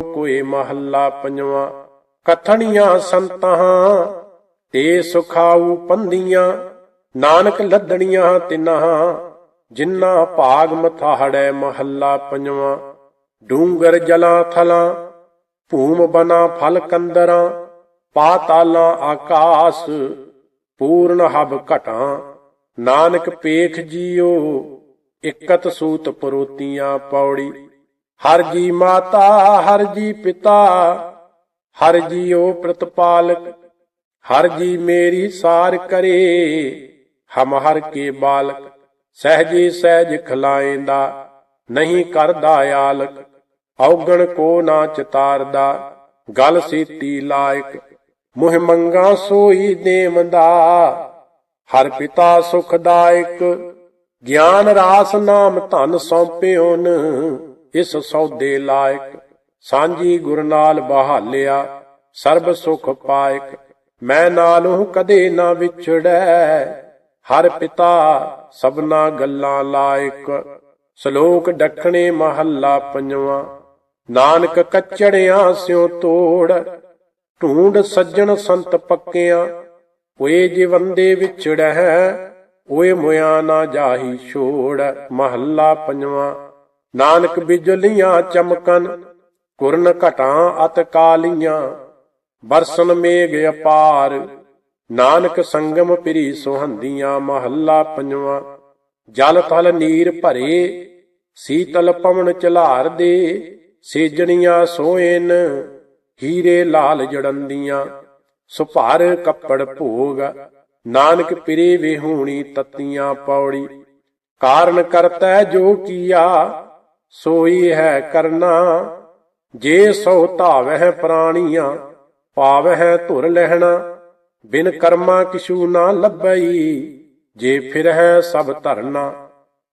ਕੋਏ ਮਹੱਲਾ ਪੰਜਵਾਂ, ਕਥਣੀਆਂ ਸੰਤਾਂ, ਤੇ ਸੁਖਾਊ ਪੰਦੀਆਂ ਨਾਨਕ ਲੱਦਣੀਆਂ ਤਿਨਾਂ, ਜਿੰਨਾ ਭਾਗ ਮਥਾੜੈ ਮਹੱਲਾ ਪੰਜਵਾਂ, ਡੂੰਗਰ ਜਲਾਂ ਥਲਾਂ, ਭੂਮ ਬਨਾ ਫਲ ਕੰਦਰਾਂ, ਪਾਤਾਲਾਂ ਆਕਾਸ, ਪੂਰਨ ਹਬ ਘਟਾਂ, ਨਾਨਕ ਪੇਖ ਜੀਓ, ਇਕਤ ਸੂਤ ਪਰੋਤੀਆਂ ਪੌੜੀ। ਹਰ ਜੀ ਮਾਤਾ, ਹਰ ਜੀ ਪਿਤਾ, ਹਰ ਜੀ ਓ ਪ੍ਰਤਪਾਲਕ, ਹਰ ਜੀ ਮੇਰੀ ਸਾਰ ਕਰੇ, ਹਮ ਹਰ ਕੇ ਬਾਲਕ, ਸਹਜੇ ਸਹਿਜ ਖਲਾਏਂਦਾ, ਨਹੀਂ ਕਰਦਾ ਆਲਕ, ਔਗਣ ਕੋ ਨਾ ਚਤਾਰਦਾ, ਗਲ ਸੀਤੀ ਲਾਇਕ, ਮੁਹਿ ਮੰਗਾ ਸੋਈ ਦੇਵੰਦਾ, ਹਰ ਪਿਤਾ ਸੁਖਦਾਇਕ, ਗਿਆਨ ਰਾਸ ਨਾਮ ਧਨ ਸੌਂਪਿਓਨ ਇਸ ਸੌਦੇ ਲਾਇਕ ਸਾਂਝੀ ਗੁਰ ਨਾਲ ਬਹਾਲਿਆ, ਸਰਬ ਸੁਖ ਪਾਇਕ, ਮੈਂ ਨਾਲੋਂ ਕਦੇ ਨਾ ਵਿਛੜੈ। ਹਰ ਪਿਤਾ ਸਭਨਾ ਗੱਲਾਂ ਲਾਇਕ, ਸ਼ਲੋਕ ਡਖਣੇ ਮਹੱਲਾ ਪੰਜਵਾਂ। ਨਾਨਕ ਕੱਚੜਿਆਂ ਸਿਉ ਤੋੜ, ਢੂੰਡ ਸੱਜਣ ਸੰਤ ਪੱਕਿਆਂ। ਓਏ ਜਿਵੰਦੇ ਵਿਛੜੈ, ਓਏ ਮੁਆ ਨਾ ਜਾਹੀ ਛੋੜ। ਮਹੱਲਾ ਪੰਜਵਾਂ। ਨਾਨਕ ਬਿਜਲੀਆਂ ਚਮਕਨ ਕੁਰਨ ਘਟਾਂ ਅਤ ਕਾਲੀਆਂ ਬਰਸਨ ਮੇਘ ਅਪਾਰ, ਨਾਨਕ ਸੰਗਮ ਪਿਰੀ ਸੁਹੰਦੀਆਂ ਮਹੱਲਾ ਪੰਜਵਾਂ। ਜਲ ਥਲ ਨੀਰ ਭਰੇ, ਸੀਤਲ ਪਵਨ ਚਲਾਰ ਦੇ, ਸੇਜਣੀਆਂ ਸੋਇਨ, ਹੀਰੇ ਲਾਲ ਜੜੰਦੀਆਂ। ਸੁਭਾਰ ਕੱਪੜ ਭੋਗ, ਨਾਨਕ ਪਿਰੇ ਵਿਹੂਣੀ ਤਤੀਆਂ ਪੌੜੀ। ਕਾਰਨ ਕਰਤਾ ਜੋ ਕੀਆ ਸੋਈ ਹੈ ਕਰਨਾ, ਜੇ ਸੋ ਧਾਵਹਿ ਪ੍ਰਾਣੀਆਂ, ਪਾਵਹਿ ਧੁਰ ਲਹਿਣਾ, ਬਿਨ ਕਰਮਾ ਕਿਛੂ ਨਾ ਲੱਭਈ, ਜੇ ਫਿਰਹਿ ਸਭ ਧਰਨਾ,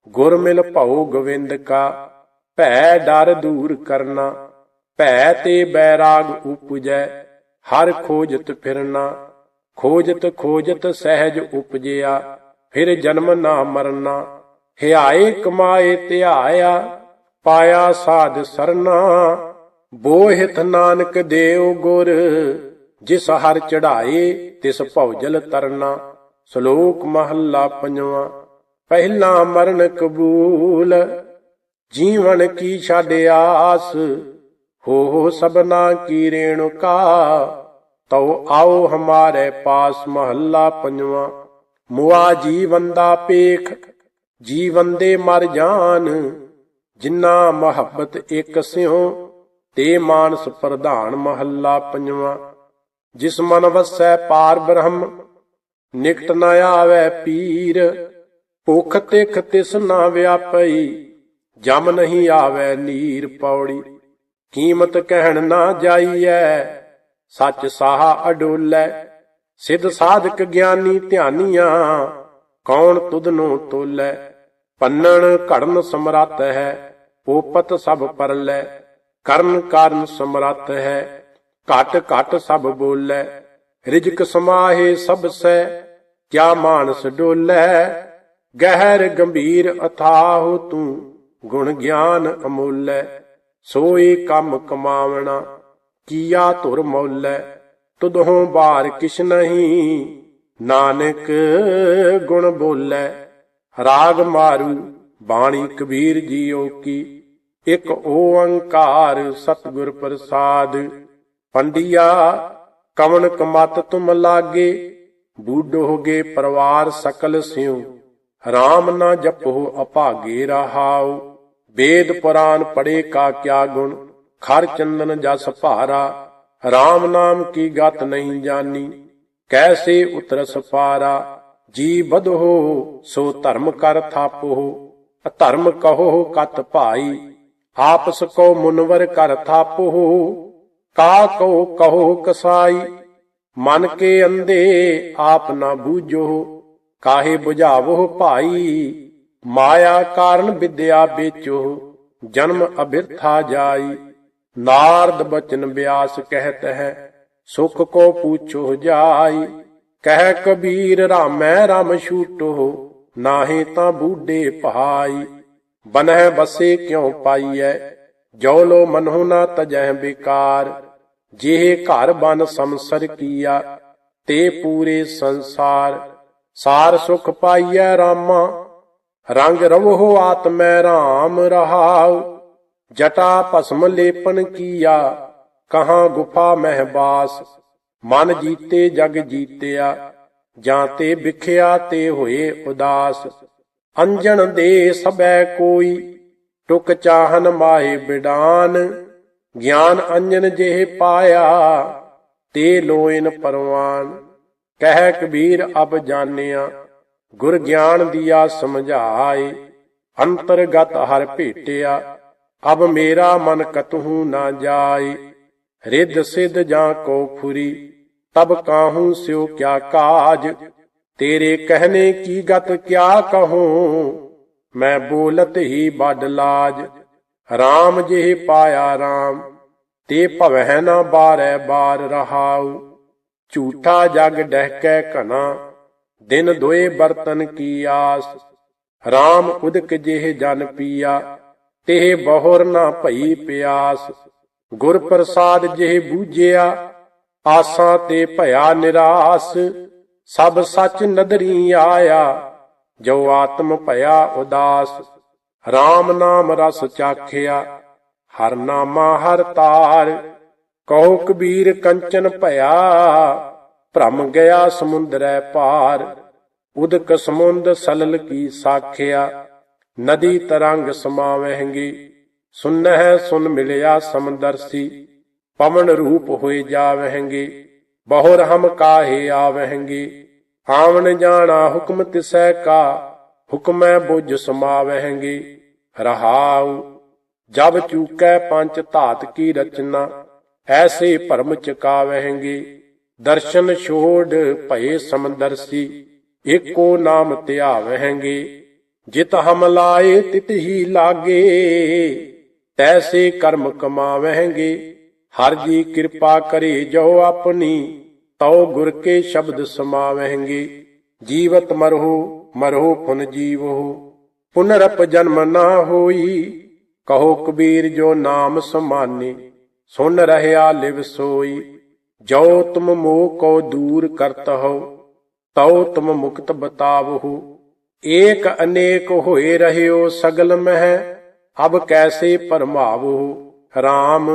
ਗੁਰ ਮਿਲ ਭਉ ਗੋਵਿੰਦ ਕਾ, ਭੈ ਡਰ ਦੂਰ ਕਰਨਾ, ਭੈ ਤੇ ਬੈਰਾਗ ਉਪਜੈ, ਹਰ ਖੋਜਤ ਫਿਰਨਾ, ਖੋਜਤ ਖੋਜਤ ਸਹਿਜ ਉਪਜਿਆ, ਫਿਰ ਜਨਮ ਨਾ ਮਰਨਾ, ਹਿਆਏ ਕਮਾਏ ਧਿਆਇਆ ਪਾਇਆ ਸਾਧ ਸਰਨਾ, ਬੋਹਿਤ ਨਾਨਕ ਦੇਵ ਗੁਰ, ਜਿਸ ਹਰ ਚੜਾਏ ਤਿਸ ਭਉਜਲ ਤਰਨਾ। ਸ਼ਲੋਕ ਮਹੱਲਾ ਪੰਜਵਾਂ, ਪਹਿਲਾ ਮਰਨ ਕਬੂਲ, ਜੀਵਨ ਕੀ ਛੱਡ ਆਸ, ਹੋ ਹੋ ਸਬਨਾ ਕੀ ਰੇਣੁਕਾ ਤਉ ਆਓ ਹਮਾਰੇ ਪਾਸ ਮਹੱਲਾ ਪੰਜਵਾਂ, ਮੁਆ ਜੀਵਨ ਦਾ ਪੇਖ, ਜੀਵਨ ਦੇ ਮਰ ਜਾਨ। ਜਿਨ੍ਹਾਂ ਮੁਹੱਬਤ ਇੱਕ ਸਿਉ, ਤੇ ਮਾਨਸ ਪ੍ਰਧਾਨ ਮਹੱਲਾ ਪੰਜਵਾਂ। ਜਿਸ ਮਨ ਵਸੈ ਪਾਰ ਬ੍ਰਹਮ, ਨਿਕਟ ਨ ਆਵੈ ਪੀਰ। ਭੁਖ ਤਿਖ ਤਿਸ ਨਾ ਵਿਆਪਈ, ਜਮ ਨਹੀਂ ਆਵੈ ਨੀਰ ਪੌੜੀ। ਕੀਮਤ ਕਹਿਣ ਨਾ ਜਾਈਐ, ਸੱਚ ਸਾਹਾ ਅਡੋਲੈ। ਸਿੱਧ ਸਾਧਕ ਗਿਆਨੀ ਧਿਆਨੀਆਂ, ਕੌਣ ਤੁਧ ਨੂੰ ਤੋਲੈ? ਪੰਨਣ ਘੜਨ ਸਮਰੱਥ ਹੈ ਪੋਪਤ ਸਭ ਪਰਲੈ, ਕਰਨ ਕਾਰਨ ਸਮਰੱਥ ਹੈ। ਘਟ ਘਟ ਸਭ ਬੋਲੈ, ਰਿਜਕ ਸਮਾਹੇ ਸਭ ਸੈ ਕਿਆ ਮਾਨਸ ਡੋਲੈ, ਗਹਿਰ ਗੰਭੀਰ ਅਥਾਹੁ ਤੂੰ ਗੁਣ ਗਿਆਨ ਅਮੋਲੈ। ਸੋਏ ਕੰਮ ਕਮਾਵਣਾ, ਕੀਆ ਧੁਰ ਮੌਲੈ ਤੁਧੋਂ ਬਾਰ ਕਿਛ ਨਹੀਂ, ਨਾਨਕ ਗੁਣ ਬੋਲੈ। ਰਾਗ ਮਾਰੂ ਬਾਣੀ ਕਬੀਰ ਜੀਓ ਕੀ, ਇਕ ਓੰਕਾਰ ਸਤਿਗੁਰ ਪ੍ਰਸਾਦ। ਪੰਡਿਆ, ਕਵਣ ਕਮਤ ਤੁਮ ਲਾਗੇ ਬੂਢੋਗੇ ਪਰਵਾਰ ਸਕਲ ਸਿਉ। RAM ਨਾ ਜਪੋ ਅਭਾਗੇ ਰਹਾਉ, ਵੇਦ ਪੁਰਾਨ ਪੜੇ ਕਾ ਕਿਆ ਗੁਣ, ਖਰ ਚੰਦਨ ਜਸ ਭਾਰਾ। RAM ਨਾਮ ਕੀ ਗਤ ਨਹੀਂ ਜਾਨੀ, ਕੈਸੇ ਉਤਰਸ ਪਾਰਾ। ਜੀ ਬਧੋ ਸੋ ਧਰਮ ਕਰ ਥਾਪੋ। ਅਧਰਮ ਕਹੋ ਕਤ ਭਾਈ, ਆਪਸ ਕੋ ਮੁਨਵਰ ਕਰ ਥਾਪੋ, ਕਾ ਕੋ ਕਹੋ ਕਸਾਈ, ਮਨ ਕੇ ਅੰਦੇ ਆਪ ਨਾ ਬੂਝੋ, ਕਾਹੇ 부ਝਾਵੋ ਭਾਈ, ਮਾਇਆ ਕਾਰਨ ਵਿਦਿਆ ਵੇਚੋ, ਜਨਮ ਅਬਿਰਥਾ ਜਾਈ, ਨਾਰਦ ਬਚਨ ਬਿਆਸ ਕਹਿਤ ਹੈ, ਸੁਖ ਕੋ ਪੂਛੋ ਜਾਈ, ਕਹਿ ਕਬੀਰ ਰਾਮੈ ਰਾਮ ਛੂਟੋ ਨਾਹੀ ਤਾਂ ਬੂਢੇ ਭਾਈ ਬਨਹਿ ਬਸੇ ਕਿਉ ਪਾਈਐ? ਜੋ ਲੋ ਮਨਹੁ ਨਾ ਤਜਹਿ ਬਿਕਾਰ, ਜਿਹ ਘਰ ਬਨ ਸੰਸਰ ਕੀਆ, ਤੇ ਪੂਰੇ ਸੰਸਾਰ, ਸਾਰ ਸੁਖ ਪਾਈਐ ਰਾਮਾ, ਰੰਗ ਰਵਹੁ ਆਤਮੈ ਰਾਮ ਰਹਾਉ, ਜਟਾ ਭਸਮ ਲੇਪਨ ਕੀਆ, ਕਹਾ ਗੁਫਾ ਮਹਿਬਾਸ ਮਨ ਜੀਤੇ ਜਗ ਜੀਤਿਆ ਜਾਂ ਤੇ ਵਿਖਿਆ ਤੇ ਹੋਏ ਉਦਾਸ। ਅੰਜਣ ਦੇ ਸਬੈ ਕੋਈ, ਟੁਕ ਚਾਹਨ ਮਾਹੇ ਬਿਡਾਨ। ਗਿਆਨ ਅੰਜਨ ਜਿਹੇ ਪਾਇਆ, ਤੇ ਲੋਇਨ ਪਰਵਾਨ। ਕਹਿ ਕਬੀਰ ਅਬ ਜਾਣਿਆ, ਗੁਰ ਗਿਆਨ ਦੀਆ ਸਮਝਾਏ। ਅੰਤਰਗਤ ਹਰ ਭੇਟਿਆ, ਅਬ ਮੇਰਾ ਮਨ ਕਤਹੂ ਨਾ ਜਾਏ। ਰਿੱਧ ਸਿੱਧ ਜਾਂ ਕੋ ਫੁਰੀ ਤਬ ਕਾਹੂ ਸਿਓ ਕਿਆ ਕਾਜ? ਤੇਰੇ ਕਹਿਨੇ ਕੀ ਗਤ ਕਿਆ ਕਹੂੰ? ਮੈਂ ਬੋਲਤ ਹੀ ਬਡ ਲਾਜ। RAM ਜਿਹ ਪਾਇਆ RAM ਤੇ ਭਵਹਿ ਨਾ ਬਾਰੈ ਬਾਰ ਰਹਾਉ। ਝੂਠਾ ਜਗ ਡਹਿਕੈ ਘਨਾ ਦਿਨ ਦੋਏ ਬਰਤਨ ਕੀ ਆਸ। RAM ਉਦਕ ਜਿਹ ਜਨ ਪੀਆ, ਤੇ ਬਹੁਰ ਨਾ ਭਈ ਪਿਆਸ। ਗੁਰ ਪ੍ਰਸਾਦ ਜਿਹ ਬੂਝਿਆ ਆਸਾਂ ਤੇ ਭਇਆ ਨਿਰਾਸ, ਸਭ ਸੱਚ ਨਦਰੀ ਆਇਆ, ਜੋ ਆਤਮ ਭਇਆ ਉਦਾਸ। RAM ਨਾਮ ਰਸ ਚਾਖਿਆ, ਹਰ ਨਾਮਾ ਹਰ ਤਾਰ। ਕਹੋ ਕਬੀਰ ਕੰਚਨ ਭਇਆ, ਭ੍ਰਮ ਗਿਆ ਸਮੁੰਦਰੈ ਪਾਰ। ਉਦਕ ਸਮੁੰਦ ਸਲਲ ਕੀ ਸਾਖਿਆ, ਨਦੀ ਤਰੰਗ ਸਮਾਵਹਿੰਗੀ। ਸੁਨਹਿ ਸੁਨ ਮਿਲਿਆ ਸਮਦਰਸੀ। ਪਵਨ ਰੂਪ ਹੋਏ ਜਾਵਹਿੰਗੇ, ਬਹੁਰ ਹਮ ਕਾਹੇ ਆਵਹਿੰਗੇ। ਆਵਣ ਜਾਣਾ ਹੁਕਮ ਤਿਸੈ ਕਾ, ਹੁਕਮੈ ਬੁਝ ਸਮਾਵਹਿੰਗੇ। ਰਹਾਉ, ਜਬ ਚੂਕੈ ਪੰਜ ਧਾਤ ਕੀ ਰਚਨਾ, ਐਸੇ ਭਰਮ ਚਕਾਵਹਿੰਗੇ। ਦਰਸ਼ਨ ਛੋੜ ਭਏ ਸਮਦਰਸੀ, ਏਕੋ ਨਾਮ ਧਿਆਵਹਿੰਗੇ। ਜਿਤ ਹਮ ਲਾਏ ਤਿਤ ਹੀ ਲਾਗੇ, ਤੈਸੇ ਕਰਮ ਕਮਾਵਹਿੰਗੇ। ਹਰ ਜੀ ਕਿਰਪਾ ਕਰੇ ਜੋ ਆਪਣੀ, ਤਉ ਗੁਰ ਕੇ ਸ਼ਬਦ ਸਮਾਵਹਿੰਗੇ। ਜੀਵਤ ਮਰਹੁ ਮਰਹੁ ਪੁਨ ਜੀਵਹੁ। ਪੁਨਰਪ ਜਨਮ ਨਾ ਹੋਈ, ਕਹੋ ਕਬੀਰ ਜੋ ਨਾਮ ਸਮਾਨੇ। ਸੁਨ ਰਹਿਆ ਲਿਵ ਸੋਈ, ਜੋ ਤੁਮ ਮੋਹ ਕੋ ਦੂਰ ਕਰਤ ਹੋ, ਤਉ ਤੁਮ ਮੁਕਤ ਬਤਾਵਹੁ। ਏਕ ਅਨੇਕ ਹੋਏ ਰਹਿਓ ਸਗਲ ਮਹਿ, ਅਬ ਕੈਸੇ ਪਰਮਾਵਹੁ। RAM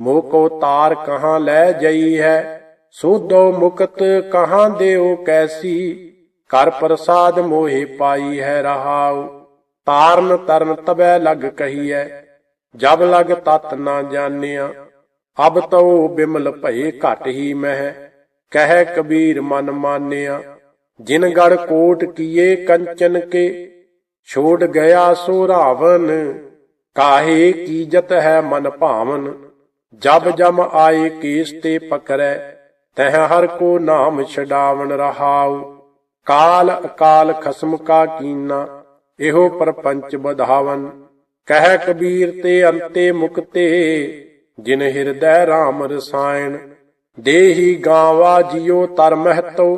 ਮੋਹ ਕੋ ਤਾਰ ਕਹਾਂ ਲੈ ਜਈ ਹੈ, ਸੋਧੋ ਮੁਕਤ ਕਹਾਂ ਦੇਉ ਕੈਸੀ? ਕਰ ਪ੍ਰਸਾਦ ਮੋਹਿ ਪਾਈ ਹੈ ਰਹਾਉ, ਤਾਰਨ ਤਰਨ ਤਬੈ ਲਗ ਕਹੀਐ ਜਬ ਲਗ ਤਤ ਨਾ ਜਾਣਿਆ। ਅਬ ਤਉ ਬਿਮਲ ਭਏ ਘਟ ਹੀ ਮਹਿ, ਕਹਿ ਕਬੀਰ ਮਨ ਮਾਨਿਆ। ਜਿਨ ਗੜ ਕੋਟ ਕੀਏ ਕੰਚਨ ਕੇ, ਛੋੜ ਗਿਆ ਸੋ ਰਾਵਨ, ਕਾਹੇ ਕੀਜਤ ਹੈ ਮਨ ਭਾਵਨ। ਜਬ ਜਮ ਆਏ ਕੇਸ ਤੇ ਪਕਰੈ, ਤਹ ਹਰ ਕੋ ਨਾਮ ਛਡਾਵਣ ਰਹਾਉ। ਕਾਲ ਅਕਾਲ ਖਸਮ ਕਾ ਕੀਨਾ, ਇਹੋ ਪਰਪੰਚ ਬਧਾਵਨ ਕਹਿ ਕਬੀਰ ਤੇ ਅੰਤੇ ਮੁਕਤੇ, ਜਿਨ ਹਿਰਦੈ RAM ਰਸਾਇਣ। ਦੇਹੀ ਗਾਵਾ ਜਿਉ ਤਰ ਮਹਤੋ,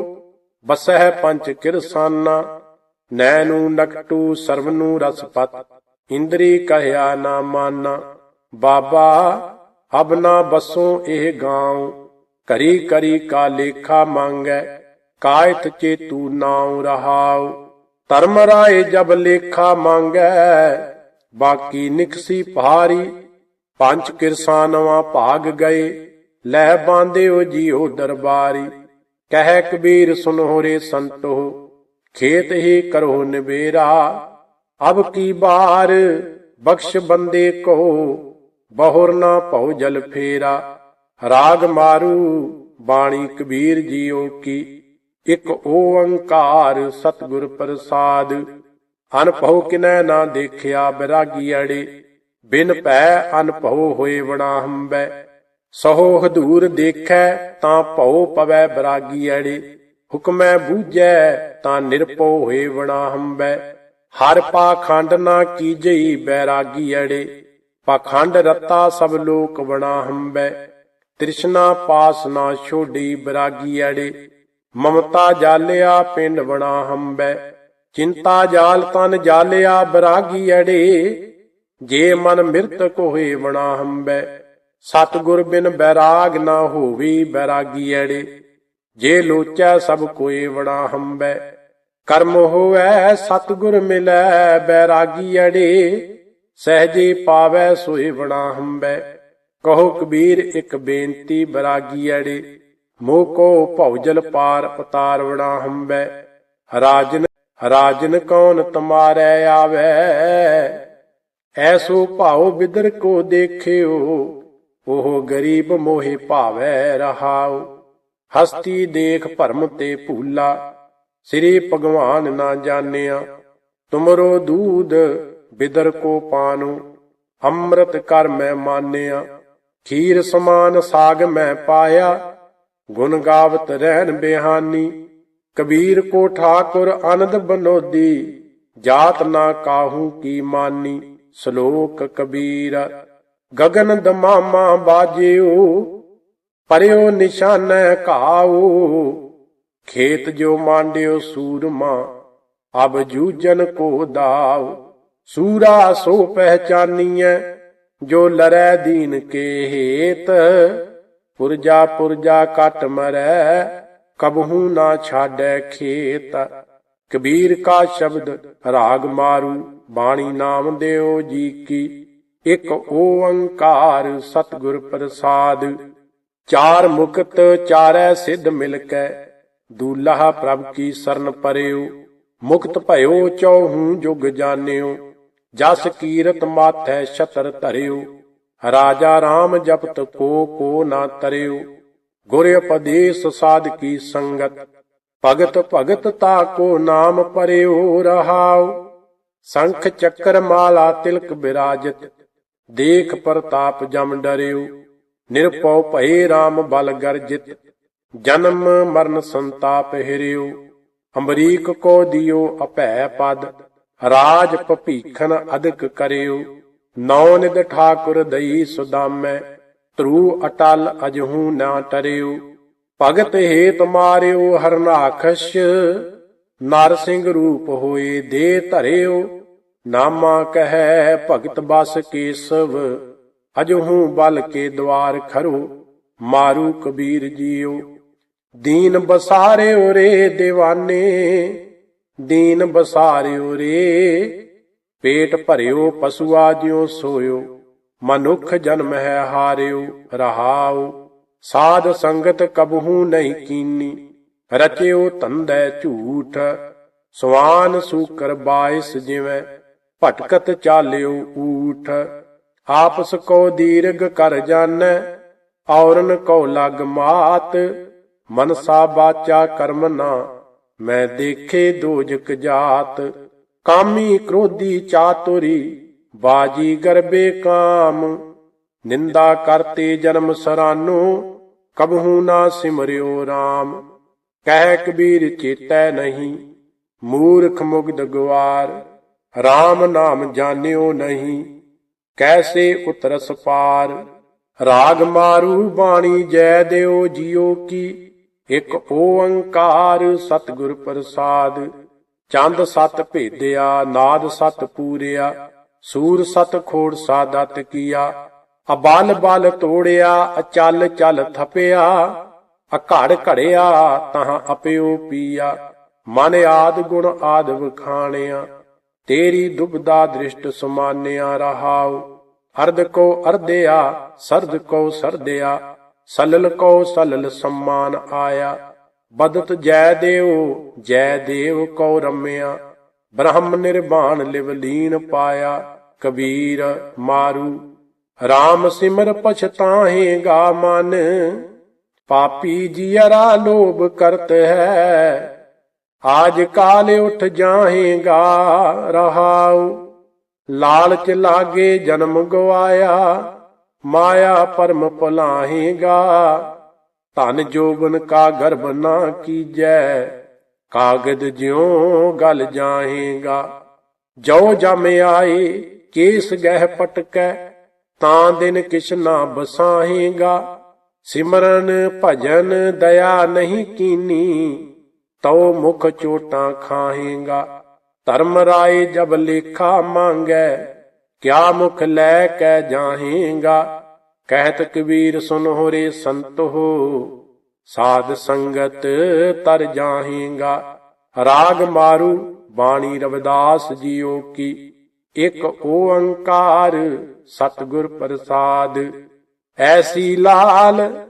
ਬਸਹਿ ਪੰਚ ਕਿਰਸਾਨਾ ਨੈਨੂ ਨਕਟੂ ਸਰਵਨੂ ਰਸਪਤ, ਇੰਦਰੀ ਕਹਿਆ ਨਾ ਮਾਨਾ। ਬਾਬਾ ਅਬ ਨਾ ਬਸੋ ਇਹ ਗਾਉ ਕਰੀ ਕਰੀ ਕਾ ਲੇਖਾ ਮੰਗੈ ਕਾਇਤ ਚੇਤੂ ਨਾਉ ਰਹਾਉ। ਧਰਮ ਰਾਏ ਜਬ ਲੇਖਾ ਮੰਗੈ, ਬਾਕੀ ਨਿਕਸੀ ਪਹਾਰੀ ਪੰਜ ਕਿਰਸਾਨਵਾ ਭਾਗ ਗਏ, ਲੈ ਬਾਂਧਿਓ ਜੀਓ ਦਰਬਾਰੀ। ਕਹਿ ਕਬੀਰ ਸੁਨੋ ਰੇ ਸੰਤੋ ਖੇਤ ਹੀ ਕਰੋ ਨਿਬੇਰਾ ਅਬ ਕੀ ਬਾਰ ਬਖਸ਼ ਬੰਦੇ ਕੋ ਬਹੁਰ ਨਾ ਭਉ ਜਲ ਫੇਰਾ, ਰਾਗ ਮਾਰੂ ਬਾਣੀ ਕਬੀਰ ਜੀਓ ਕੀ। ਇਕ ਓੰਕਾਰ ਸਤਿਗੁਰ ਪ੍ਰਸਾਦ, ਅਨਭਉ ਕਿਨੈ ਨਾ ਦੇਖਿਆ ਬਿਰਾਗੀ ਅੜੇ। ਬਿਨ ਭੈ ਅਨਭਉ ਹੋਏ ਵਣਾ ਹੰਬੈ, ਸਹੋ ਹਦੂਰ ਦੇਖੈ ਤਾਂ ਭਉ ਪਵੈ ਬਿਰਾਗੀ ਅੜੇ। ਹੁਕਮੈ ਬੂਝੈ ਤਾਂ ਨਿਰਭਉ ਹੋਏ ਵਣਾ ਹੰਬੈ, ਹਰ ਪਾਖੰਡ ਨਾ ਕੀਜਈ ਬੈਰਾਗੀ ਅੜੇ। ਪਾਖੰਡ ਰਤਾ ਸਭ ਲੋਕ ਬਣਾ ਹੰਬੈ, ਤ੍ਰਿਸ਼ਨਾ ਪਾਸ ਨਾ ਛੋਡੀ ਬਰਾਗੀ ਅੜੇ ਮਮਤਾ ਜਾਲਿਆ ਪਿੰਡ ਬਣਾ ਹੰਬੈ, ਚਿੰਤਾ ਜਾਲ ਤਨ ਜਾਲਿਆ ਬਰਾਗੀ ਅੜੇ ਜੇ ਮਨ ਮਿਰਤ ਕੋਹੇ ਬਣਾ ਹੰਬੈ, ਸਤਿਗੁਰ ਬਿਨ ਬੈਰਾਗ ਨਾ ਹੋਵੀ ਬੈਰਾਗੀ ਐੜੇ। ਜੇ ਲੋਚੈ ਸਭ ਕੋਏ ਬਣਾ ਹੰਬੈ, ਕਰਮ ਹੋਵੈ ਸਤਿਗੁਰ ਮਿਲੈ ਬੈਰਾਗੀ ਅੜੇ ਸਹਜੇ ਪਾਵੈ ਸੋਏ ਬਣਾ ਹੰਬੈ ਕਹੋ ਕਬੀਰ ਇੱਕ ਬੇਨਤੀ ਬੈਰਾਗੀ ਅੜੇ, ਮੋਹ ਕੋ ਭਉਜਲ ਪਾਰ ਉਤਾਰ ਬਣਾ ਹੰਬੈ ਰਾਜਨ ਰਾਜਨ ਕੌਣ ਤੁਮਾਰੈ ਆਵੈ? ਐਸੋ ਭਾਉ ਬਿਦਰ ਕੋ ਦੇਖਿਓ, ਉਹ ਗਰੀਬ ਮੋਹਿ ਭਾਵੈ ਰਹਾਉ, ਹਸਤੀ ਦੇਖ ਭਰਮ ਤੇ ਭੂਲਾ, ਸ੍ਰੀ ਭਗਵਾਨ ਨਾ ਜਾਣਿਆ, ਤੁਮਰੋ ਦੂਧ ਬਿਦਰ ਕੋ ਪਾਨੂ, ਅੰਮ੍ਰਿਤ ਕਰ ਮੈਂ ਮਾਨਿਆ, ਖੀਰ ਸਮਾਨ ਸਾਗ ਮੈਂ ਪਾਇਆ, ਗੁਣ ਗਾਵਤ ਰਹਿਣ ਬਿਹਾਨੀ, ਕਬੀਰ ਕੋ ਠਾਕੁਰ ਆਨੰਦ ਬਨੋਦੀ, ਜਾਤ ਨਾ ਕਾਹੂ ਕੀ ਮਾਨੀ, ਸ਼ਲੋਕ ਕਬੀਰ, ਗਗਨ ਦਮਾਮਾ ਬਾਜਿਓ, ਪਰਿਓ ਨਿਸ਼ਾਨੈ ਘਾਉ, ਖੇਤ ਜੋ ਮਾਂਡਿਓ ਸੂਰਮਾ, ਅਬ ਜੂਜਨ ਕੋ ਦਾਉ। ਸੂਰਾ ਸੋ ਪਹਿਚਾਨੀਐ, ਜੋ ਲਰੈ ਦੀਨ ਕੇ ਹੇਤ। ਪੁਰਜਾ ਪੁਰਜਾ ਕਟ ਮਰੈ, ਕਬਹੂ ਨਾ ਛਾੜੈ ਖੇਤ। ਕਬੀਰ ਕਾ ਸ਼ਬਦ ਰਾਗ ਮਾਰੂ, ਬਾਣੀ ਨਾਮ ਦਿਓ ਜੀ ਕੀ। ਇੱਕ ਓੰਕਾਰ ਸਤਿਗੁਰ ਪ੍ਰਸਾਦ, ਚਾਰ ਮੁਕਤ ਚਾਰੈ ਸਿੱਧ ਮਿਲ ਕੈ ਦੂਲਹਾ ਪ੍ਰਭ ਕੀ ਸਰਨ ਪਰਿਓ ਮੁਕਤ ਭਇਓ ਚੌਹੂ ਜੁਗ ਜਾਣਿਓ। ਜਸ ਕੀਰਤ ਮਾਥੈ ਛਤਰ ਧਰਿਓ, ਰਾਜਾ RAM ਜਪਤ ਕੋ ਕੋ ਨਾ ਤਰਿਓ। ਗੁਰ ਉਪਦੇਸ਼ ਸਾਧ ਕੀ ਸੰਗਤ, ਭਗਤ ਭਗਤ ਤਾ ਕੋ ਨਾਮ ਪਰਿਓ ਰਹਾਉ। ਸੰਖ ਚੱਕਰ ਮਾਲਾ ਤਿਲਕ ਬਿਰਾਜਤ, ਦੇਖ ਪ੍ਰਤਾਪ ਜਮ ਡਰਿਓ। ਨਿਰਪਉ ਭਏ RAM ਬਲ ਗਰਜਿਤ, ਜਨਮ ਮਰਨ ਸੰਤਾਪ ਹਿਰਿਓ। ਅਮਰੀਕ ਕੋ ਦਿਓ ਅਭੈ ਪਦ ਰਾਜ ਭਪੀਖਨ ਅਦਕ ਕਰਿਓ। ਨੌ ਨਿਦ ਠਾਕੁਰ ਦਈ ਸੁਦਾਮੈ ਤਰੂ ਅਟਲ ਅਜਹੂ ਨਾ ਟਰਿਓ। ਭਗਤ ਹੇਤ ਮਾਰਿਓ ਹਰਨਾਖਸ਼, ਨਰ ਸਿੰਘ ਰੂਪ ਹੋਏ ਦੇ ਧਰਿਓ। ਨਾਮਾ ਕਹੈ ਭਗਤ ਬਸ ਕੇਸਵ, ਅਜਹੂ ਬਲ ਕੇ ਦਵਾਰ ਖਰੋ। ਮਾਰੂ ਕਬੀਰ ਜੀਓ, ਦੀਨ ਬਸਾਰਿਓ ਰੇ دیਵਾਨੇ ਦੀਨ ਬਸਾਰਿਓ ਰੇ, ਪੇਟ ਭਰਿਓ ਪਸ਼ੂਆ ਜਿਉ ਸੋਇਓ, ਮਨੁੱਖ ਜਨਮ ਹੈ ਹਾਰਿਓ, ਰਹਾਉ, ਸਾਧ ਸੰਗਤ ਕਬਹੂ ਨਹੀਂ ਕੀਨੀ, ਰਚਿਓ ਤੰਦੈ ਝੂਠ, ਸਵਾਨ ਸੂਕਰ ਬਾਇਸ ਜਿਵੇਂ, ਭਟਕਤ ਚਾਲਿਓ ਊਠ, ਆਪਸ ਕੋ ਦੀਰਘ ਕਰ ਜਾਣੈ, ਔਰਨ ਕੋ ਲਗ ਮਾਤ, ਮਨਸਾ ਬਾਚਾ ਕਰਮ ਨਾ। ਮੈਂ ਦੇਖੇ ਦੋਜਕ ਜਾਤ, ਕਾਮੀ ਕ੍ਰੋਧੀ ਚਾਤੁਰੀ, ਬਾਜੀ ਗਰਬੇ ਕਾਮ। ਨਿੰਦਾ ਕਰਤੇ ਜਨਮ ਸਰਾਨੋ, ਕਬਹੂ ਨਾ ਸਿਮਰਿਓ RAM ਕਹਿ ਕਬੀਰ ਚੇਤੈ ਨਹੀਂ, ਮੂਰਖ ਮੁਗਧ ਗਵਾਰ RAM ਨਾਮ ਜਾਣਿਓ ਨਹੀਂ। ਕੈਸੇ ਉਤਰਸ ਪਾਰ, ਰਾਗ ਮਾਰੂ ਬਾਣੀ ਜੈ ਦਿਓ ਜਿਉ ਕੀ। ਇਕ ਓੰਕਾਰ ਸਤਿਗੁਰ ਪ੍ਰਸਾਦ, ਚੰਦ ਸਤ ਭੇਦਿਆ, ਨਾਦ ਸਤ ਪੂਰਿਆ, ਸੂਰ ਸਤ ਖੋੜ ਸਾਦਤ ਕੀਆ, ਅਬਲ ਬਲ ਤੋੜਿਆ, ਅਚਲ ਚਲ ਥਪਿਆ, ਅਘੜ ਘੜਿਆ, ਤਹਾਂ ਅਪਿਓ ਪੀਆ, ਮਨ ਆਦ ਗੁਣ ਆਦ ਵਖਾਣਿਆ ਤੇਰੀ ਦੁਬਦਾ ਦ੍ਰਿਸ਼ਟ ਸਮਾਨਿਆ ਰਹਾਉ, ਅਰਧ ਕੋ ਅਰਧਿਆ ਸਰਦ ਕੋ ਸਰਦਿਆ ਸਲਲ ਕੋ ਸਲਲ ਸਮਾਨ ਆਇਆ। ਬਦਤ ਜੈ ਦੇਵ ਜੈ ਦੇਵ ਕੋ ਰਮਿਆ। ਬ੍ਰਹਮ ਨਿਰਵਾਣ ਲਿਵ ਲੀਨ ਪਾਇਆ। ਕਬੀਰ ਮਾਰੂ। RAM ਸਿਮਰ ਪਛਤਾਹੇਗਾ ਮਨ। ਪਾਪੀ ਜੀਅਰਾ ਲੋਭ ਕਰਤ ਹੈ। ਆਜ ਕਾਲ ਉਠ ਜਾਹੇਗਾ ਰਹਾਉ। ਲਾਲਚ ਲਾਗੇ ਜਨਮ ਗਵਾਇਆ। ਮਾਇਆ ਪਰਮ ਭੁਲਾਹੇਗਾ। ਧਨ ਜੋਬਨ ਕਾ ਗਰਭ ਨਾ ਕੀਜੈ, ਕਾਗਦ ਜਿਉ ਗਲ ਜਾਹੇਗਾ। ਜੋ ਜਮ ਆਏ, ਕੇਸ ਗਹਿ ਪਟਕੈ, ਤਾਂ ਦਿਨ ਕਿਸ਼ਨਾ ਬਸਾਹੇਗਾ। ਸਿਮਰਨ ਭਜਨ ਦਇਆ ਨਹੀਂ ਕੀਨੀ, ਤਉ ਮੁਖ ਚੋਟਾਂ ਖਾਹੇਗਾ। ਧਰਮ ਰਾਏ ਜਬ ਲੇਖਾ ਮੰਗੈ ਕਿਆ ਮੁਖ ਲੈ ਕੈ ਜਾਹੇਗਾ? ਕਹਿਤ ਕਬੀਰ ਸੁਨ ਹੋਰੇ ਸੰਤ ਹੋ। ਸਾਧ ਸੰਗਤ ਤਰ ਜਾਹੇਗਾ। ਰਾਗ ਮਾਰੂ ਬਾਣੀ ਰਵਿਦਾਸ ਜੀਓ ਕੀ। ਇੱਕ ਓੰਕਾਰ ਸਤਿਗੁਰ ਪ੍ਰਸਾਦ। ਐਸੀ ਲਾਲ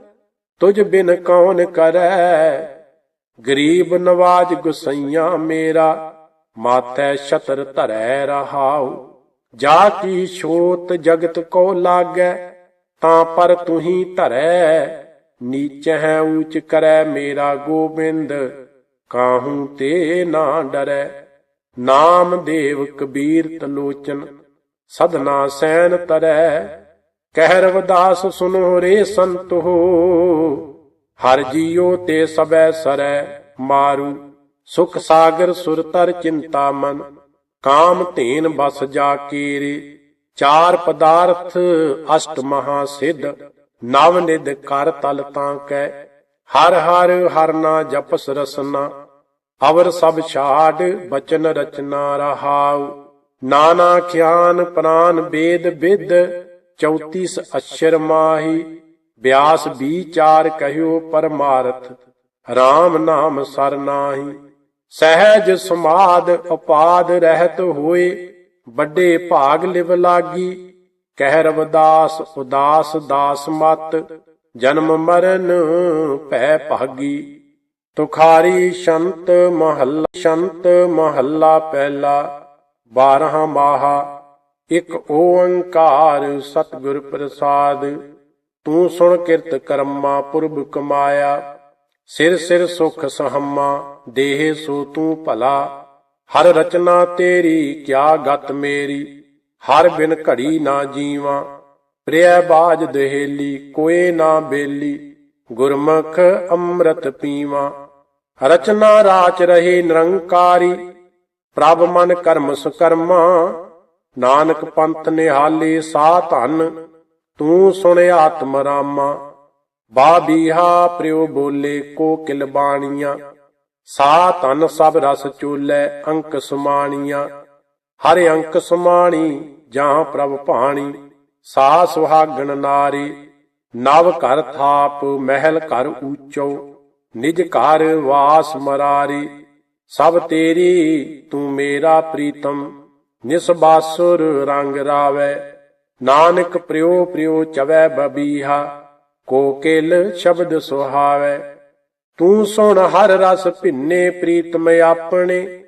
ਤੁਝ ਬਿਨ ਕੌਣ ਕਰੈ? ਗਰੀਬ ਨਵਾਜ ਗੁਸਈਆ ਮੇਰਾ। ਮਾਥੇ ਛਤਰ ਧਰੈ ਰਹਾਉ। ਜਾ ਕੀ ਛੋਤ ਜਗਤ ਕੋ ਲਾਗੈ, ਤਾਂ ਪਰ ਤੁਹੀ ਧਰੈ, ਨੀਚ ਹੈ ਊਚ ਕਰੈ ਮੇਰਾ ਗੋਬਿੰਦ, ਕਾਹੂ ਤੇ ਨਾ ਡਰੈ। ਨਾਮ ਦੇਵ ਕਬੀਰ ਤਲੋਚਨ ਸਦਨਾ ਸੈਨ ਤਰੈ। ਕਹਿ ਰਵਦਾਸ ਸੁਨੋ ਰੇ ਸੰਤੋ ਹੋ ਹਰ ਜੀਓ ਤੇ ਸਬੈ ਸਰੈ ਮਾਰੂ। ਸੁਖ ਸਾਗਰ ਸੁਰਤਰ ਚਿੰਤਾ ਮਨ ਕਾਮ ਧੇਨ ਬਸ ਜਾ ਕੀਰੇ, ਚਾਰ ਪਦਾਰਥ ਅਸ਼ਟ ਮਹਾ ਸਿੱਧ, ਨਵ ਨਿਧ ਕਰ ਤਲ ਤਾਂ ਕੈ, ਹਰ ਹਰ ਹਰਨਾ ਜਪਸ ਰਸਨਾ, ਅਵਰ ਸਭ ਛਾੜ ਬਚਨ ਰਚਨਾ ਰਹਾਉ, ਨਾਨਾ ਖਿਆਨ ਪ੍ਰਾਨ ਵੇਦ ਵਿਦ 34 ਅਛਰ ਮਾਹੀ, ਬਿਆਸ ਵਿਚਾਰ ਕਹਿਓ ਪਰਮਾਰਥ RAM ਨਾਮ ਸਰਨਾਹੀ ਸਹਿਜ ਸਮਾਦ ਉਪਾਦ ਰਹਿਤ ਹੋਏ, ਵੱਡੇ ਭਾਗ ਲਿਵ ਲਾਗੀ। ਕਹਿ ਰਵਦਾਸ, ਉਦਾਸ ਦਾਸ ਮਤ, ਜਨਮ ਮਰਨ ਭੈ ਭਾਗੀ। ਤੁਖਾਰੀ ਸ਼ੰਤ ਮਹੱਲਾ ਸ਼ੰਤ ਮਹੱਲਾ ਪਹਿਲਾ 12 ਮਾਹਾ, ਇੱਕ ਓੰਕਾਰ ਸਤਿਗੁਰ ਪ੍ਰਸਾਦ। ਤੂੰ ਸੁਣ ਕਿਰਤ ਕਰਮਾ ਪੁਰਬ ਕਮਾਇਆ, ਸਿਰ ਸਿਰ ਸੁਖ ਸਹਮਾ ਦੇਹ ਸੋ ਤੂੰ ਭਲਾ। ਹਰ ਰਚਨਾ ਤੇਰੀ ਕਿਆ ਗਤ ਮੇਰੀ। ਹਰ ਬਿਨ ਘੜੀ ਨਾ ਜੀਵਾਂ। ਪ੍ਰਿਆ ਬਾਜ ਦਹੇਲੀ, ਕੋਏ ਨਾ ਬੇਲੀ। ਗੁਰਮੁਖ ਅੰਮ੍ਰਿਤ ਪੀਵਾਂ। ਰਚਨਾ ਰਾਚ ਰਹੇ ਨਿਰੰਕਾਰੀ। ਪ੍ਰਭ ਮਨ ਕਰਮ ਸੁਕਰਮਾ। ਨਾਨਕ ਪੰਥ ਨਿਹਾਲੇ ਸਾ ਧਨ। ਤੂੰ ਸੁਣ ਆਤਮ ਰਾਮਾ। ਬਾਬੀਹਾ ਪ੍ਰਿਉ ਬੋਲੇ ਕੋ ਕਿਲ ਬਾਣੀਆਂ। ਸਾ ਧਨ ਸਭ ਰਸ ਚੋਲੇ, ਅੰਕ ਸੁਮਾਣੀਆਂ। ਹਰ ਅੰਕ ਸੁਮਾਣੀ ਜਾਂ ਪ੍ਰਭ ਭਾਣੀ। ਸਾ ਸੁਹਾਗਣ ਨਾਰੀ, ਨਵ ਘਰ ਥਾਪ, ਮਹਿਲ ਘਰ ਊਚੋ। ਨਿਜ ਘਰ ਵਾਸ ਮਰਾਰੀ, ਸਭ ਤੇਰੀ, ਤੂੰ ਮੇਰਾ ਪ੍ਰੀਤਮ। ਨਿਸਬਾਸੁਰ ਰੰਗ ਰਾਵੈ, ਨਾਨਕ ਪ੍ਰਿਉ ਪ੍ਰਿਉ ਚਵੈ ਬਬੀਹਾ। ਕੋਕਿਲ ਸ਼ਬਦ ਸੁਹਾਵੈ ਤੂੰ ਸੁਣ ਹਰ ਰਸ ਭਿੰਨੇ ਪ੍ਰੀਤਮ ਆਪਣੇ।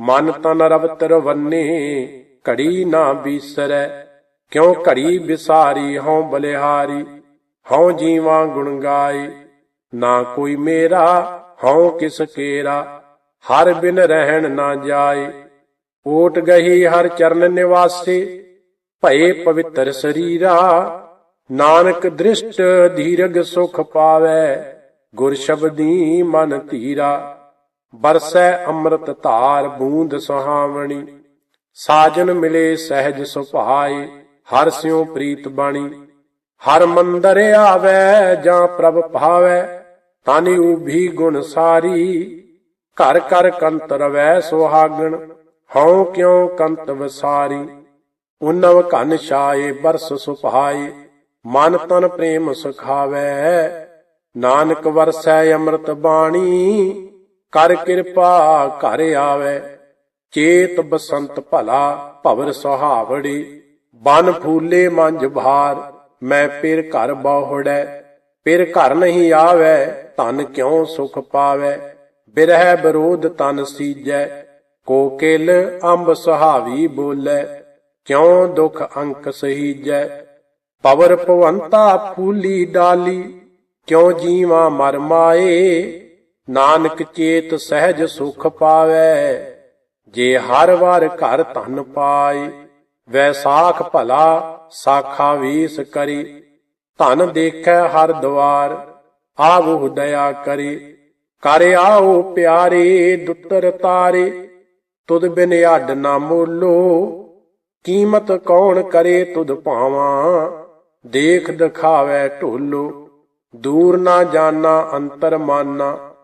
ਮਨ ਤਨ ਰਵਤ ਰਵੰਨੇ ਘੜੀ ਨਾ ਬੀਸਰੈ। ਕਿਉ ਘੜੀ ਵਿਸਾਰੀ ਹਉ ਬਲਿਹਾਰੀ, ਹਉ ਜੀਵਾਂ ਗੁਣ ਗਾਏ। ਨਾ ਕੋਈ ਮੇਰਾ, ਹਉ ਕਿਸ ਕੇਰਾ, ਹਰ ਬਿਨ ਰਹਿਣ ਨਾ ਜਾਏ। ਓਟ ਗਹੀ ਹਰ ਚਰਨ ਨਿਵਾਸੇ, ਭਏ ਪਵਿੱਤਰ ਸਰੀਰਾ। ਨਾਨਕ ਦ੍ਰਿਸ਼ਟ ਧੀਰਗ ਸੁਖ ਪਾਵੈ। ਗੁਰ ਸ਼ਬਦੀ ਮਨ ਧੀਰਾ, ਬਰਸੈ ਅੰਮ੍ਰਿਤ ਧਾਰ ਬੂੰਦ ਸੁਹਾਵਣੀ। ਸਾਜਨ ਮਿਲੇ ਸਹਿਜ ਸੁਭਾਏ, ਹਰ ਸਿਉ ਪ੍ਰੀਤ ਬਾਣੀ। ਹਰ ਮੰਦਰ ਆਵੈ ਜਾਂ ਪ੍ਰਭ ਭਾਵੈ, ਤਾਨੀ ਉਭੀ ਗੁਣ ਸਾਰੀ। ਘਰ ਘਰ ਕੰਤ ਰਵੈ ਸੁਹਾਗਣ, ਹਉ ਕਿਉ ਕੰਤ ਵਸਾਰੀ। ਉਨਵ ਘਨ ਛਾਏ ਬਰਸ ਸੁਭਾਏ, ਮਨ ਤਨ ਪ੍ਰੇਮ ਸੁਖਾਵੈ ਨਾਨਕ ਵਰਸੈ ਅੰਮ੍ਰਿਤ ਬਾਣੀ, ਕਰ ਕਿਰਪਾ ਘਰ ਆਵੈ। ਚੇਤ ਬਸੰਤ ਭਲਾ ਭਵਰ ਸੁਹਾਵੜੀ, ਬਨ ਫੂਲੇ ਮੰਜ ਭਾਰ, ਮੈਂ ਪਿਰ ਘਰ ਬਾਹੜੈ। ਪਿਰ ਘਰ ਨਹੀਂ ਆਵੈ, ਧਨ ਕਿਉ ਸੁਖ ਪਾਵੈ। ਬਿਰਹਿ ਬਰੋਧ ਤਨ ਸੀਜੈ ਕੋਕਿਲ ਅੰਬ ਸੁਹਾਵੀ ਬੋਲੇ। ਕਿਉ ਦੁਖ ਅੰਕ ਸਹੀਜੈ। ਪਵਰ ਭਵੰਤਾ ਫੂਲੀ ਡਾਲੀ ਕਿਉ ਜੀਵਾ ਮਰ ਮਾਏ? ਨਾਨਕ ਚੇਤ ਸਹਿਜ ਸੁਖ ਪਾਵੈ। ਜੇ ਹਰ ਵਾਰ ਘਰ ਧਨ ਪਾਏ ਵੈਸਾਖ ਭਲਾ ਸਾਖਾ ਵੀਸ ਕਰੀ। ਧਨ ਦੇਖੈ ਹਰ ਦਵਾਰ, ਆਵੋ ਦਇਆ ਕਰੀ। ਕਰ ਆਓ ਪਿਆਰੇ, ਦੁੱਤਰ ਤਾਰੇ। ਤੁਦ ਬਿਨ ਅੱਡ ਨਾ ਮੋਲੋ। ਕੀਮਤ ਕੌਣ ਕਰੇ ਤੁਧ ਭਾਵਾਂ? ਦੇਖ ਦਿਖਾਵੇ ਢੋਲੋ। ਦੂਰ ਨਾ ਜਾਣਾ, ਅੰਤਰ ਮਾਨਾ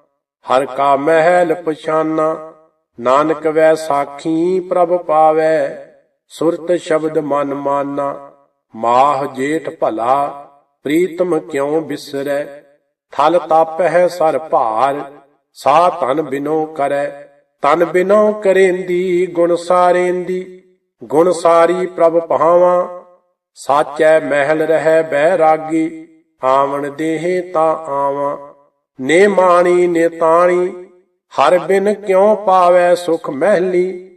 ਹਰ ਕਾ ਮਹਿਲ ਪਛਾਨਾ ਨਾਨਕ ਵੈ ਸਾਖੀ ਪ੍ਰਭ ਪਾਵੈ। ਸੁਰਤ ਸ਼ਬਦ ਮਨ ਮਾਨਾ ਮਾਹ ਜੇਠ ਭਲਾ, ਪ੍ਰੀਤਮ ਕਿਉ ਬਿਸਰੈ? ਥਲ ਤਾਪਹਿ ਸਰ ਭਾਰ, ਸਾ ਤਨ ਬਿਨੋ ਕਰੈ। ਤਨ ਬਿਨੋ ਕਰੇਂਦੀ, ਗੁਣ ਸਾਰੇਂਦੀ। ਗੁਣ ਸਾਰੀ ਪ੍ਰਭ ਭਾਵਾਂ। ਸਾਚੈ ਮਹਿਲ ਰਹਿ ਬੈ ਰਾਗੀ। ਆਵਣ ਦੇਹੇ ਤਾ ਆਵਾਂ। ਨੇ ਮਾਣੀ, ਨੇ ਤਾਣੀ, ਹਰ ਬਿਨ ਕਿਉ ਪਾਵੈ ਸੁਖ ਮਹਿਲੀ।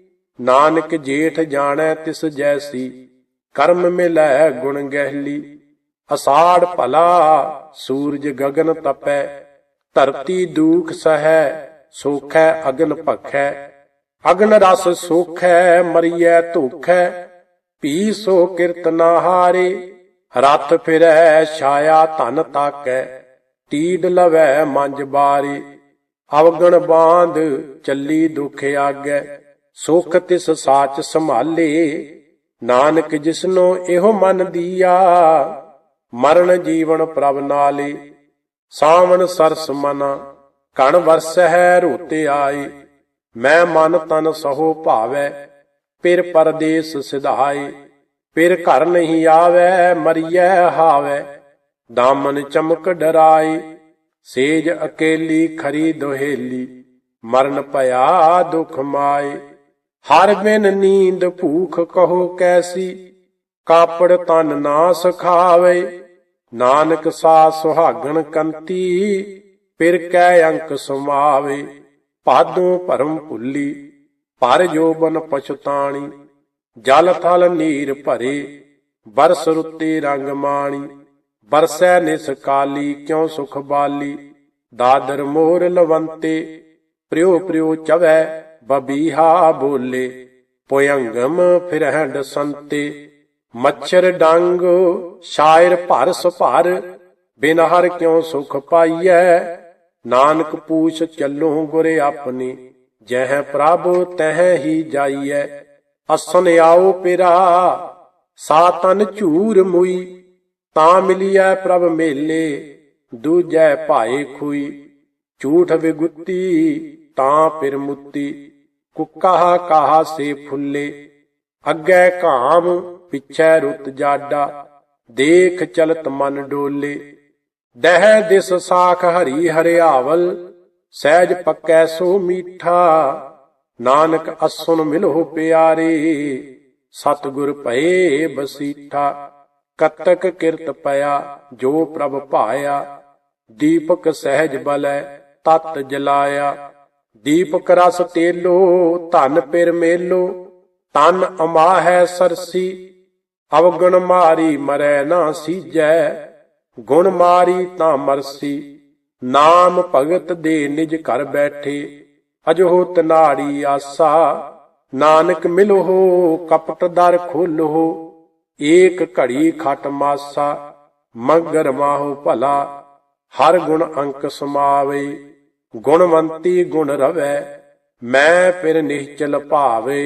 ਨਾਨਕ ਜੇਠ ਜਾਣੈ ਤਿਸ ਜੈਸੀ, ਕਰਮ ਮਿਲੈ ਗੁਣ ਗਹਿਲੀ। ਅਸਾੜ ਭਲਾ, ਸੂਰਜ ਗਗਨ ਤਪੈ, ਧਰਤੀ ਦੂਖ ਸਹੈ, ਸੋਖੈ ਅਗਨ ਭਖੈ। ਅਗਨ ਰਸ ਸੋਖੈ, ਮਰੀਐ ਧੋਖੈ ਪੀ ਸੋ ਕਿਰਤ ਨਾ ਹਾਰੇ ਰਤ ਫਿਰੈ, ਛਾਇਆ ਧਨ ਤਾਕੈ, ਟੀਡ ਲਵੈ ਮੰਜ ਬਾਰੇ। ਅਵਗਣ ਬਾਂਧ ਚੱਲੀ ਦੁਖ ਆਗੈ, ਸੁਖ ਤਿਸ ਸਾਚ ਸੰਭਾਲੇ। ਨਾਨਕ ਜਿਸਨੋ ਇਹੋ ਮਨ ਦੀਆ, ਮਰਨ ਜੀਵਨ ਪ੍ਰਭ ਨਾਲੇ। ਸਾਵਣ ਸਰਸ ਮਨਾ, ਕਣ ਵਰਸ ਹੈ ਰੋਤੇ ਆਏ। ਮੈਂ ਮਨ ਤਨ ਸਹੋ ਭਾਵੈ, ਪਿਰ ਪਰਦੇਸ ਸਿਧਾਏ। ਫਿਰ ਘਰ ਨਹੀਂ ਆਵੈ, ਮਰੀਐ ਹਾਵੈ। ਦਾਮਨ ਚਮਕ ਡਰਾਏ, ਸੇਜ ਅਕੇਲੀ ਖਰੀ ਦੋਹੇਲੀ ਮਰਨ ਪਿਆ ਦੁਖ ਮਾਏ। ਹਰ ਬਿਨ ਨੀਂਦ ਭੂਖ ਕਹੋ ਕੈਸੀ, ਕਾਪੜ ਤਨ ਨਾ ਸਖਾਵੇ। ਨਾਨਕ ਸਾ ਸੁਹਾਗਣ ਕੰਤੀ ਪਿਰ ਕੈ ਅੰਕ ਸਮਾਵੇ। ਪਾਦੋਂ ਭਰਮ ਭੁੱਲੀ, ਪਰ ਜੋਬਨ ਪਛਤਾਣੀ। ਜਲ ਥਲ ਨੀਰ ਭਰੇ ਬਰਸ ਰੁੱਤੇ ਰੰਗ ਮਾਣੀ ਬਰਸੈ ਨਿਸਕਾਲੀ ਕਿਉ ਸੁਖ ਬਾਲੀ, ਦਾਦਰ ਮੋਰ ਲਵੰਤੇ, ਪ੍ਰਿਉ ਪ੍ਰਿਉ ਚਵੈ ਬਬੀਹਾ ਬੋਲੇ, ਪੁਯੰਗਮ ਫਿਰਹੰਡ ਸੰਤੇ, ਮੱਛਰ ਡੰਗ ਸ਼ਾਇਰ ਭਰ ਸੁਭਰ ਬਿਨ ਹਰ ਕਿਉ ਸੁਖ ਪਾਈਐ, ਨਾਨਕ ਪੂਛ ਚੱਲੋ ਗੁਰੇ ਆਪਣੀ, ਜਹ ਪ੍ਰਭ ਤਹ ਹੀ ਜਾਈਐ। ਅਸਨ ਆਓ ਪਿਰਾ ਸਾ ਝੂਰ ਮੁਈ, ਤਾਂ ਮਿਲਿਐ ਪ੍ਰਭ ਮੇਲੇ, ਦੂਜੈ ਭਾਏ ਖੁਈ। ਝੂਠ ਵਿਗੁੱਤੀ, ਤਾਂ ਫਿਰ ਮੁੱਤੀ, ਕੁੱਕਾ ਕਾਹਾ ਸੇ ਫੁੱਲੇ। ਅੱਗੇ ਕਾਮ ਪਿਛੈ ਰੁੱਤ ਜਾਡਾ, ਦੇਖ ਚਲਤ ਮਨ ਡੋਲੇ। ਦਹਿ ਦਿਸ ਸਾਖ ਹਰੀ ਹਰਿਆਵਲ, ਸਹਿਜ ਪੱਕੈ ਸੋ ਮੀਠਾ ਨਾਨਕ ਅਸੁਨ ਮਿਲੋ ਪਿਆਰੇ, ਸਤਿਗੁਰ ਭਏ ਬਸੀਠਾ, ਕਤਕ ਕਿਰਤ ਪਿਆ, ਜੋ ਪ੍ਰਭ ਭਾਇਆ, ਦੀਪਕ ਸਹਿਜ ਬਲੈ, ਤਤ ਜਲਾਇਆ। ਦੀਪਕ ਰਸ ਤੇਲੋ ਧਨ ਪਿਰ ਮੇਲੋ, ਤਨ ਅਮਾਹੈ ਸਰਸੀ, ਅਵਗੁਣ ਮਾਰੀ ਮਰੈ ਨਾ ਸੀਜੈ, ਗੁਣ ਮਾਰੀ ਤਾਂ ਮਰਸੀ, ਨਾਮ ਭਗਤ ਦੇ ਨਿਜ ਘਰ ਬੈਠੇ। ਅਜੋ ਤਨਾੜੀ ਆਸਾ, ਨਾਨਕ ਮਿਲੋ ਕਪਟ ਦਰ ਖੋਲੋ ਏਕ ਘੜੀ ਖਟ ਮਾਸਾ, ਮਗਰ ਮਾਹੋ ਭਲਾ, ਹਰ ਗੁਣ ਅੰਕ ਸਮਾਵੇ, ਗੁਣਵੰਤੀ ਗੁਣ ਰਵੈ, ਮੈਂ ਫਿਰ ਨਿਸ਼ਚਲ ਭਾਵੇ,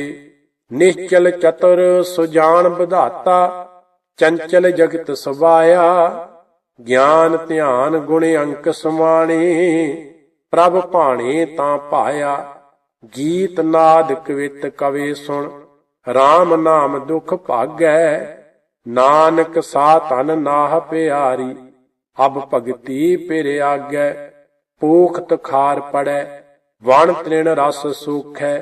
ਨਿਸ਼ਚਲ ਚਤੁਰ ਸੁਜਾਨ ਵਿਧਾਤਾ, ਚੰਚਲ ਜਗਤ ਸਵਾਇਆ, ਗਿਆਨ ਧਿਆਨ ਗੁਣ ਅੰਕ ਸਮਾਣੇ ਪ੍ਰਭ ਭਾਣੇ ਤਾਂ ਪਾਇਆ ਗੀਤ ਨਾਦ ਕਵਿਤ ਕਵੇ ਸੁਣ। RAM ਨਾਮ ਦੁਖ ਭਾਗੈ, ਨਾਨਕ ਸਾ ਤਨ ਨਾਹ ਪਿਆਰੀ। ਅਬ ਭਗਤੀ ਪਿਰ ਆਗੈ, ਪੂਖਤ ਖਾਰ ਪੜੈ, ਵਣ ਤ੍ਰਿਣ ਰਸ ਸੂਖੈ।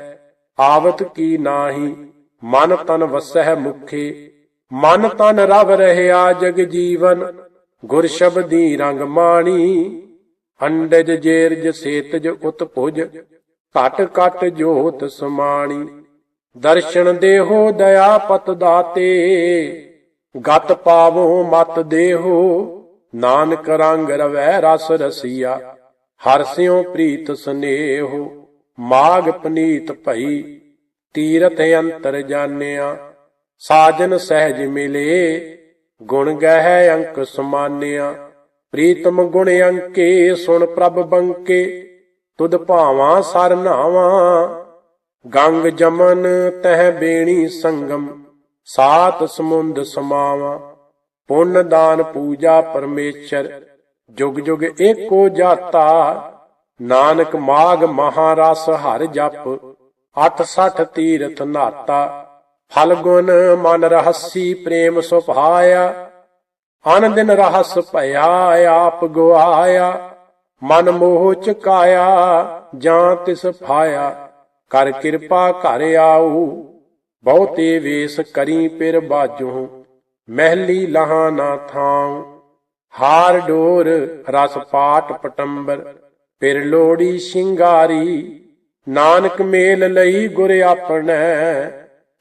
ਆਵਤ ਕੀ ਨਾਹੀ, ਮਨ ਤਨ ਵਸਹਿ ਮੁਖੇ। ਮਨ ਤਨ ਰਵ ਰਹਿਆ ਜਗ ਜੀਵਨ, ਗੁਰ ਸ਼ਬਦੀ ਰੰਗ ਮਾਣੀ। ਅੰਡਜ ਜੇਰਜ ਸੇਤਜ ਉਤਪੁਜ ਘਟ ਘਟ ਜੋਤ ਸਮਾਣੀ। ਦਰਸ਼ਨ ਦੇਹੋ ਦਇਆ ਪਤ ਦਾਤੇ, ਗਤ ਪਾਵੋ ਮਤ ਦੇਹੋ, ਨਾਨਕ ਰੰਗ ਰਵੈ ਰਸ ਰਸੀਆ। ਹਰ ਸਿਉ ਪ੍ਰੀਤ ਸਨੇਹੋ, ਮਾਗ ਪਨੀਤ ਭਈ, ਤੀਰਥ ਅੰਤਰ ਜਾਣਿਆ। ਸਾਜਨ ਸਹਿਜ ਮਿਲੇ, ਗੁਣ ਗਹਿ ਅੰਕ ਸਮਾਨਿਆ। ਪ੍ਰੀਤਮ ਗੁਣ ਅੰਕੇ, ਸੁਣ ਪ੍ਰਭ ਬੰਕੇ, ਤੁਧ ਭਾਵਾਂ ਸਰ ਨਾਵਾਂ। ਗੰਗ ਜਮਨ ਤਹਿ ਬੇਣੀ ਸੰਗਮ, ਸਾਤ ਸਮੁੰਦ ਸਮਾਵਾ। ਪੁੰਨ ਦਾਨ ਪੂਜਾ ਪਰਮੇਸ਼ਰ, ਜੁਗ ਜੁਗ ਏਕੋ ਜਾਤਾ। ਨਾਨਕ ਮਾਗ ਮਹਾਰਸ ਹਰ ਜਪ 68 ਤੀਰਥ ਨਾਤਾ। ਫਲਗੁਨ ਮਨ ਰਹਸੀ ਪ੍ਰੇਮ ਸੁਭਾਇਆ। ਅਨ ਦਿਨ ਰਹਸ ਭਇਆ ਆਪ ਗਵਾਇਆ। ਮਨ ਮੋਹ ਚਕਾਇਆ ਜਾਂ ਤਿਸ ਫਾਇਆ। ਕਰ ਕਿਰਪਾ ਘਰ ਆਊ, ਬਹੁਤੇ ਵੇਸ ਕਰੀ ਪਿਰ ਬਾਜੂ ਮਹਿਲੀ ਲਹਾ ਨਾ ਥਾਉ, ਹਾਰ ਡੋਰ ਰਸ ਪਾਟ ਪਟੰਬਰ। ਪਿਰ ਲੋੜੀ ਸ਼ਿੰਗਾਰੀ, ਨਾਨਕ ਮੇਲ ਲਈ ਗੁਰ ਆਪਣੈ।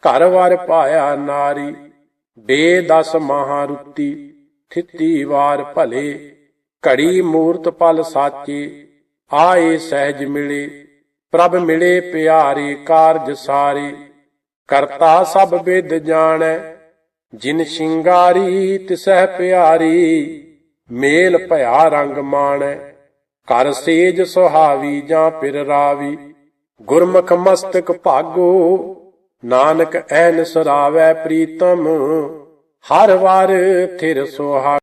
ਘਰ ਵਰ ਪਾਇਆ ਨਾਰੀ ਬੇ ਬੇਦਸ ਮਹਾਰੁੱਤੀ। ਥਿੱਤੀ ਵਾਰ ਭਲੇ, ਘੜੀ ਮੂਰਤ ਪਲ ਸਾਚੇ, ਆਏ ਸਹਿਜ ਮਿਲੇ, ਪ੍ਰਭ ਮਿਲੇ ਪਿਆਰੇ ਕਾਰਜ ਸਾਰੇ। ਕਰਤਾ ਸਭ ਵਿਦ ਜਾਣੈ, ਜਿਨ ਸ਼ਿੰਗਾਰੀ ਤਿਸਹਿ ਪਿਆਰੀ, ਮੇਲ ਭਇਆ ਰੰਗ ਮਾਣੈ। ਕਰ ਸੇਜ ਸੁਹਾਵੀ ਜਾਂ ਪਿਰ ਰਾਵੀ, ਗੁਰਮੁਖ ਮਸਤਕ ਭਾਗੋ, ਨਾਨਕ ਐਨ ਸਰਾਵੈ ਪ੍ਰੀਤਮ। ਹਰ ਵਾਰ ਥਿਰ ਸੁਹਾ